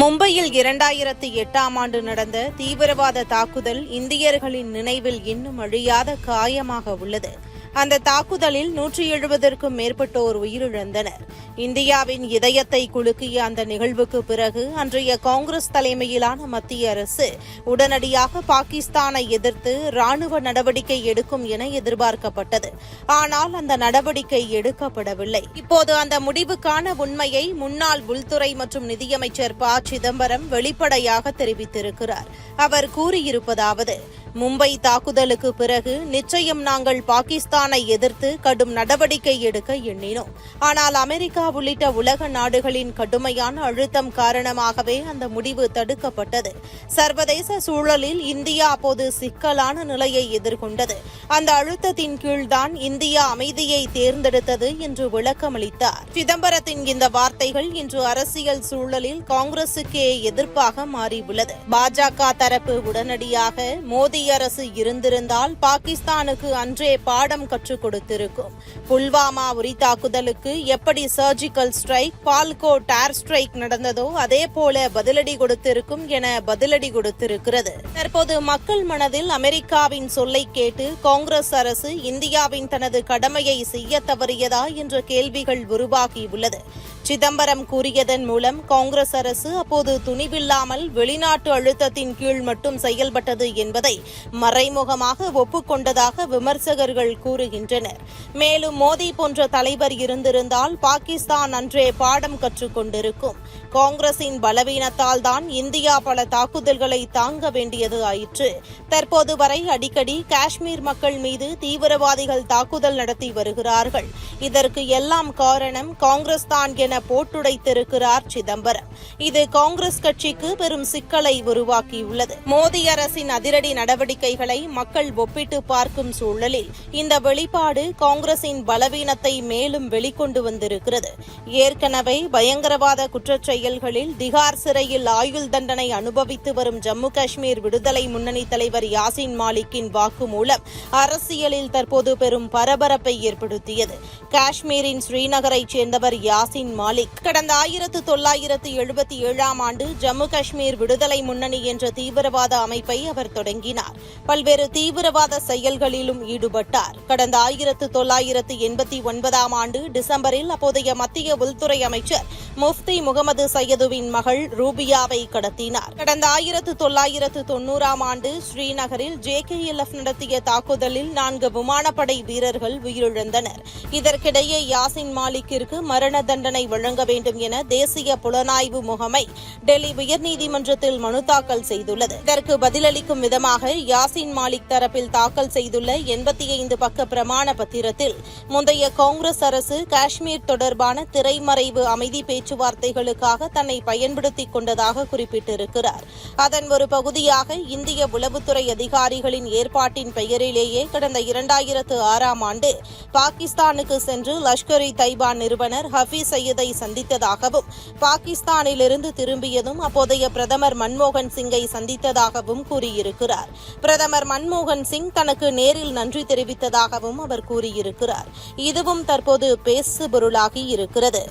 மும்பையில் இரண்டாயிரத்தி எட்டாம் ஆண்டு நடந்த தீவிரவாத தாக்குதல் இந்தியர்களின் நினைவில் இன்னும் அழியாத காயமாக உள்ளது. அந்த தாக்குதலில் நூற்றி எழுபதற்கும் மேற்பட்டோர் உயிரிழந்தனர். இந்தியாவின் இதயத்தை குலுக்கிய அந்த நிகழ்வுக்கு பிறகு அன்றைய காங்கிரஸ் தலைமையிலான மத்திய அரசு உடனடியாக பாகிஸ்தானை எதிர்த்து ராணுவ நடவடிக்கை எடுக்கும் என எதிர்பார்க்கப்பட்டது. ஆனால் அந்த நடவடிக்கை எடுக்கப்படவில்லை. இப்போது அந்த முடிவுக்கான உண்மையை முன்னாள் உள்துறை மற்றும் நிதியமைச்சர் ப. சிதம்பரம் வெளிப்படையாக தெரிவித்திருக்கிறார். அவர் கூறியிருப்பதாவது மும்பை தாக்குதலுக்கு பிறகு நிச்சயம் நாங்கள் பாகிஸ்தானை எதிர்த்து கடும் நடவடிக்கை எடுக்க எண்ணினோம். ஆனால் அமெரிக்கா உள்ளிட்ட உலக நாடுகளின் கடுமையான அழுத்தம் காரணமாகவே அந்த முடிவு தடுக்கப்பட்டது. சர்வதேச சூழலில் இந்தியா அப்போது சிக்கலான நிலையை எதிர்கொண்டது. அந்த அழுத்தத்தின் கீழ்தான் இந்தியா அமைதியை தேர்ந்தெடுத்தது என்று விளக்கமளித்தார். சிதம்பரத்தின் இந்த வார்த்தைகள் இன்று அரசியல் சூழலில் காங்கிரசுக்கே எதிர்ப்பாக மாறியுள்ளது. பாஜக தரப்பு உடனடியாக மோடி அரசு இருந்திருந்தால் பாகிஸ்தானுக்கு அன்றே பாடம் கற்றுக் கொடுத்திருக்கும். புல்வாமா உரி தாக்குதலுக்கு எப்படி surgical strike Balakot air strike நடந்ததோ அதே போல பதிலடி கொடுத்திருக்கும் என பதிலடி கொடுத்திருக்கிறது. தற்போது மக்கள் மனதில் அமெரிக்காவின் சொல்லை கேட்டு காங்கிரஸ் அரசு இந்தியாவின் தனது கடமையை செய்ய தவறியதா என்ற கேள்விகள் உருவாகியுள்ளது. சிதம்பரம் கூறியதன் மூலம் காங்கிரஸ் அரசு அப்போது துணிவில்லாமல் வெளிநாட்டு அழுத்தத்தின் கீழ் மட்டும் செயல்பட்டது என்பதை மறைமுகமாக ஒப்புக்கொண்டதாக விமர்சகர்கள் கூறுகின்றனர். மேலும் மோடி போன்ற தலைவர் இருந்திருந்தால் பாகிஸ்தான் அன்றே பாடம் கற்றுக்கொண்டிருக்கும் காங்கிரசின் பலவீனத்தால் தான் இந்தியா பல தாக்குதல்களை தாங்க வேண்டியது ஆயிற்று. தற்போது வரை அடிக்கடி காஷ்மீர் மக்கள் மீது தீவிரவாதிகள் தாக்குதல் நடத்தி வருகிறார்கள். இதற்கு எல்லாம் காரணம் காங்கிரஸ் தான் என என போட்டுடைத்திருக்கிறார் சிதம்பரம். இது காங்கிரஸ் கட்சிக்கு பெரும் சிக்கலை உருவாக்கியுள்ளது. மோடி அரசின் அதிரடி நடவடிக்கைகளை மக்கள் ஒப்பிட்டு பார்க்கும் சூழலில் இந்த வெளிப்பாடு காங்கிரசின் பலவீனத்தை மேலும் வெளிக்கொண்டு வந்திருக்கிறது. ஏற்கனவே பயங்கரவாத குற்றச் செயல்களில் திகார் சிறையில் ஆயுள் தண்டனை அனுபவித்து வரும் ஜம்மு காஷ்மீர் விடுதலை முன்னணி தலைவர் யாசின் மாலிக்கின் வாக்குமூலம் அரசியலில் தற்போது பெரும் பரபரப்பை ஏற்படுத்தியது. காஷ்மீரின் ஸ்ரீநகரைச் சேர்ந்தவர் யாசின் மாலிக். கடந்த ஆயிரத்து தொள்ளாயிரத்து எழுபத்தி ஏழாம் ஆண்டு ஜம்மு காஷ்மீர் விடுதலை முன்னணி என்ற தீவிரவாத அமைப்பை அவர் தொடங்கினார். பல்வேறு தீவிரவாத செயல்களிலும் ஈடுபட்டார். கடந்த ஆயிரத்து தொள்ளாயிரத்து எண்பத்தி ஒன்பதாம் ஆண்டு டிசம்பரில் அப்போதைய மத்திய உள்துறை அமைச்சர் முஃப்தி முகமது சையதுவின் மகள் ரூபியாவை கடத்தினார். கடந்த ஆயிரத்து தொள்ளாயிரத்து தொன்னூறாம் ஆண்டு ஸ்ரீநகரில் ஜே கே எல் எஃப் நடத்திய தாக்குதலில் நான்கு விமானப்படை வீரர்கள் உயிரிழந்தனர். இதற்கிடையே யாசின் மாலிக்கிற்கு மரண தண்டனை வழங்க வேண்டும் என தேசிய புலனாய்வு முகமை டெல்லி உயர்நீதிமன்றத்தில் மனு தாக்கல் செய்துள்ளது. இதற்கு பதிலளிக்கும் விதமாக யாசின் மாலிக் தரப்பில் தாக்கல் செய்துள்ள எண்பத்தி ஐந்து பக்க பிரமாண பத்திரத்தில் முந்தைய காங்கிரஸ் அரசு காஷ்மீர் தொடர்பான திரைமறைவு அமைதி பேச்சுவார்த்தைகளுக்காக தன்னை பயன்படுத்திக் கொண்டதாக குறிப்பிட்டிருக்கிறார். அதன் ஒரு பகுதியாக இந்திய உளவுத்துறை அதிகாரிகளின் ஏற்பாட்டின் பெயரிலேயே கடந்த இரண்டாயிரத்து ஆறாம் ஆண்டு பாகிஸ்தானுக்கு சென்று லஷ்கர் இ தைபா நிறுவனர் ஹபீஸ் சையதை சந்தித்ததாகவும் பாகிஸ்தானிலிருந்து திரும்பியதும் அப்போதைய பிரதமர் மன்மோகன் சிங்கை சந்தித்ததாகவும் கூறியிருக்கிறார். பிரதமர் மன்மோகன் சிங் தனக்கு நேரில் நன்றி தெரிவித்ததாகவும் அவர் கூறியிருக்கிறார். இதுவும் தற்போது பேசுபொருளாகி இருக்கிறது.